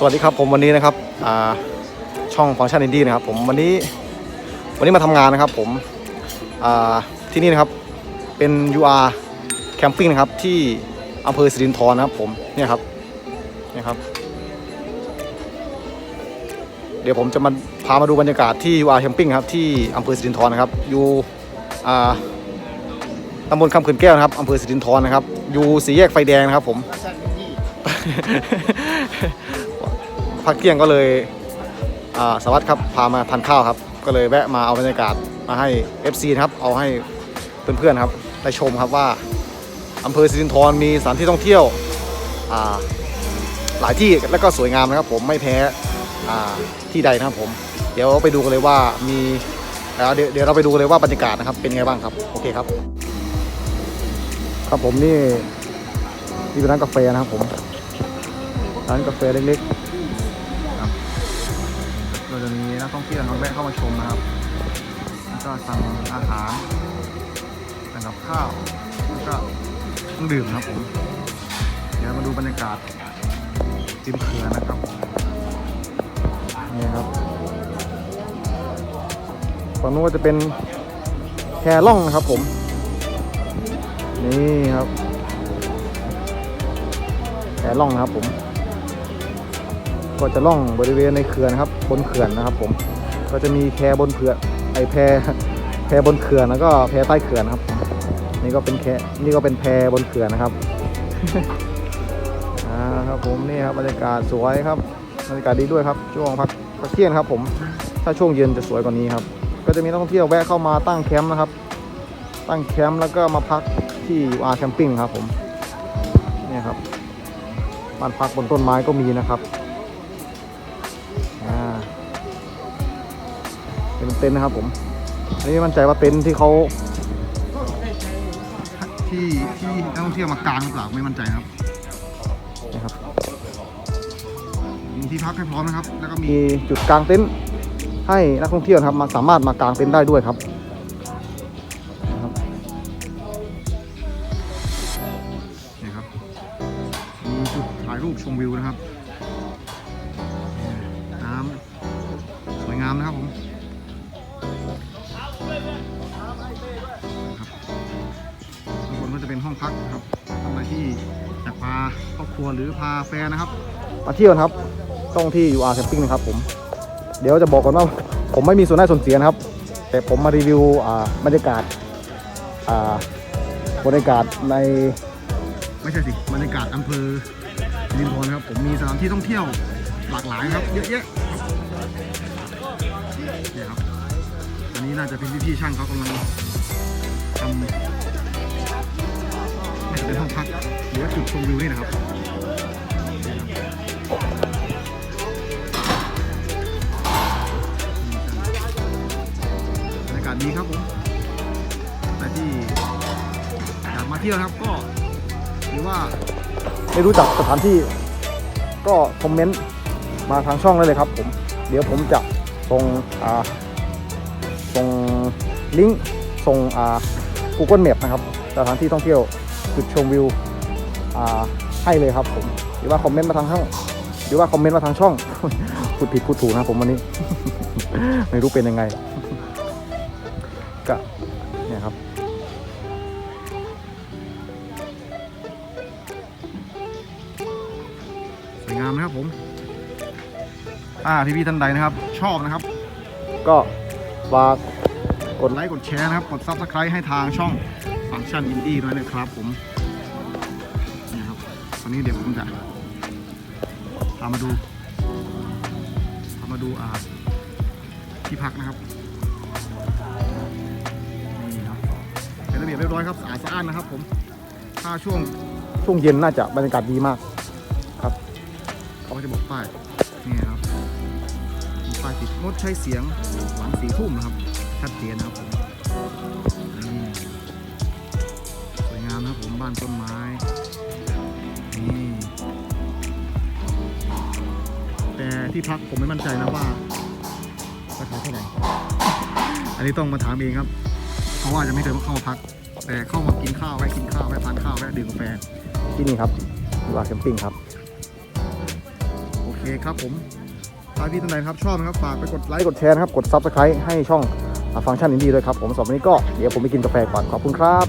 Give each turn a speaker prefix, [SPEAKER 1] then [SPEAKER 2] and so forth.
[SPEAKER 1] สวัสดีครับผมวันนี้นะครับช่องฟังก์ชันอินดี้นะครับผมวันนี้วันนี้มาทำงานนะครับผมที่นี่นะครับเป็น UR Camping นะครับที่อำเภอสิรินธรนะครับผมเนี่ยครับเนี่ยครับ เดี๋ยวผมจะมาพามาดูบรรยากาศที่ UR Camping ครับที่อำเภอสิรินธรนะครับอยู่ตำบลคำเขื่อนแก้วนะครับอำเภอสิรินธรนะครับอยู่สี่แยกไฟแดงนะครับผม พักเที่ยงก็เลยสวัสดิ์ครับพามาทานข้าวครับ ก็เลยแวะมาเอาบรรยากาศมาให้ FC นะครับเอาให้เพื่อนๆครับได้ชมครับว่าอำเภอสิรินธรมีสถานที่ท่องเที่ยวหลายที่และก็สวยงามนะครับผมไม่แพ้ที่ใดนะครับผม เดี๋ยวไปดูกันเลยว่ามีเอ่อเดี๋ยวเดี๋ยวเราไปดูกันเลยว่าบรรยากาศนะครับเป็นไงบ้างครับโอเคครับ ครับผมนี่นี่เป็นร้านกาแฟนะครับผมร้านกาแฟเล็กๆ นักท่องเที่ยวนะครับแวะเข้ามาชมนะครับแล้วก็สั่งอาหารสั่งกับข้าวแล้วก็เครื่องดื่มนะครับผมเดี๋ยวมาดูบรรยากาศริมเขื่อนนะครับนี่ครับฝั่งนู้นก็จะเป็นแคล่องนะครับผม นี่ครับแพล่องนะครับผม ก็จะล่องบริเวณในเขื่อนนะครับ บนเขื่อนนะครับ ผมก็จะมีแพบนเขื่อนไอแพแพบนเขื่อนแล้วก็แพใต้เขื่อนครับ นี่ก็เป็นแคนี่ก็เป็นแพบนเขื่อนนะครับอ่าครับผมนี่ครับบรรยากาศสวยครับบรรยากาศดีด้วยครับ ช่วงพักพักเที่ยงครับ ผมถ้าช่วงเย็นจะสวยกว่านี้ครับ ก็จะมีนักท่องเที่ยวแวะเข้ามาตั้งแคมป์นะครับ ตั้งแคมป์แล้วก็มาพักที่อาร์แคมปิ้งครับผมเนี่ยครับบ้านพักบนต้นไม้ก็มีนะครับ เป็นเต็นท์นะครับผม อันนี้ไม่มั่นใจว่าเต็นท์ที่เขาที่ที่นักท่องเที่ยวมากางหรือเปล่าไม่มั่นใจครับนะครับ มีที่พักให้พร้อมนะครับ แล้วก็มีจุดกางเต็นท์ให้นักท่องเที่ยวนะครับมาสามารถมากางเต็นท์ได้ด้วยครับนะครับนี่ครับมีจุดถ่ายรูปชมวิวนะครับ ข้างบนก็จะเป็นห้องพักนะครับทำอะไรที่จะพาครอบครัวหรือพาแฟนนะครับ มาเที่ยวนะครับต้องที่ UR Camping นะครับผม เดี๋ยวจะบอกก่อนว่าผมไม่มีส่วนได้ส่วนเสียนะครับ แต่ผมมารีวิวอ่าบรรยากาศอ่าบรรยากาศในไม่ใช่สิบรรยากาศอำเภอสิรินธรนะครับผมมีสถานที่ท่องเที่ยวหลากหลายครับ เยอะแยะเนี่ยครับอันนี้น่าจะเป็นพี่ๆช่างเขากำลังทำน่า จะเป็นห้องพักหรือว่าจุดชมวิวนี่นะครับบรรยากาศดีครับผมใครที่อยากมาเที่ยวนะครับก็ หรือว่าไม่รู้จักสถานที่ ก็คอมเมนต์มาทางช่องได้เลยครับผม เดี๋ยวผมจะส่งอ่าส่งลิงก์ส่งอ่า Google Map นะครับสถานที่ท่องเที่ยว จุดชมวิวอ่าให้เลยครับผมหรือว่าคอมเมนต์มาทางช่องหรือว่าคอมเมนต์มาทางช่องพูดผิดพูดถูกนะครับผมวันนี้ ไม่รู้เป็นยังไง ก็เนี่ยครับสวยงามนะครับผม อ่าที่พี่ท่านใดนะครับ ชอบนะครับ ก็ฝาก กดไลค์กดแชร์นะครับ กดซับสไครต์ให้ทางช่องฟังก์ชันอินดี้ด้วยนะครับผมนี่ครับตอนนี้เดี๋ยวผมจะพามาดูพามาดูอ่าที่พักนะครับนี่ครับเป็นระเบียบเรียบร้อยครับสะอาดสะอ้านนะครับ ผมถ้าช่วงช่วงเย็นน่าจะบรรยากาศดีมากครับเขาก็จะบอกป้ายนี่ครับป้ายติดงดใช้เสียงหลังสีทุ่มนะครับ ชัดเจนนะครับผมสวยงามนะครับผมบ้านต้นไม้นี่แต่ที่พักผมไม่มั่นใจนะว่าราคาเท่าไหร่อันนี้ต้องมาถามเองครับ เพราะว่าจะไม่เคยเข้ามาพัก แต่เข้ามากินข้าวแวะกินข้าวแวะทานข้าวแวะดื่มกาแฟที่นี่ครับวาแคมปิ้งครับ โอเคครับผมถ้าพี่ท่านใดนครับชอบนะครับฝากไปกดไลค์กดแชร์นะครับ กดซับสไครต์ให้ช่อง ฟังก์ชันนี้ดีด้วยครับผมสำหรับวันนี้ก็เดี๋ยวผมไปกินกาแฟก่อนขอบคุณครับ